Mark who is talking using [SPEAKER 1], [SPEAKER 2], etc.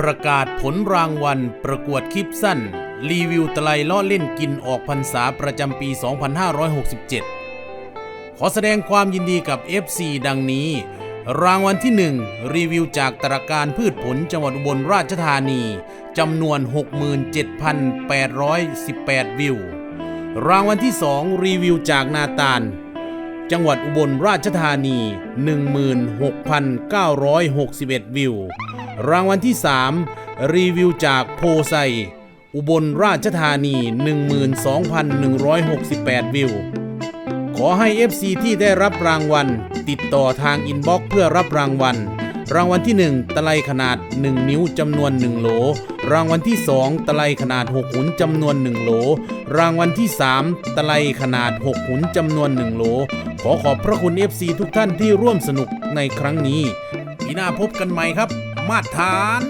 [SPEAKER 1] ประกาศผลรางวัล ประกวดคลิปสั้น รีวิวตะไลล้อเล่นกินออกพรรษาประจำปี 2567 ขอแสดงความยินดีกับ FC ดังนี้ รางวัลที่ 1 รีวิวจากตราการพืชผลจังหวัดอุบลราชธานีจำนวน 67,818 วิว รางวัลที่ 2 รีวิวจากนาตาล จังหวัดอุบลราชธานี 16,961 วิว รางวัลที่ 3 รีวิวจากโพไซ อุบลราชธานี 12,168 วิว ขอให้ FC ที่ได้รับรางวัล ติดต่อทางอินบ็อกซ์เพื่อรับรางวัล รางวัลที่ 1 ตะไลขนาด 1 นิ้วจำนวน 1 โหล รางวัลที่ 2 ตะไลขนาด6หุนจำนวน 1 โหล รางวัลที่ 3 ตะไลขนาด 6หุนจำนวน 1 โหล ขอขอบพระคุณ FC ทุกท่านที่ร่วมสนุกในครั้งนี้ปีหน้าพบกันใหม่ครับ มาตรฐาน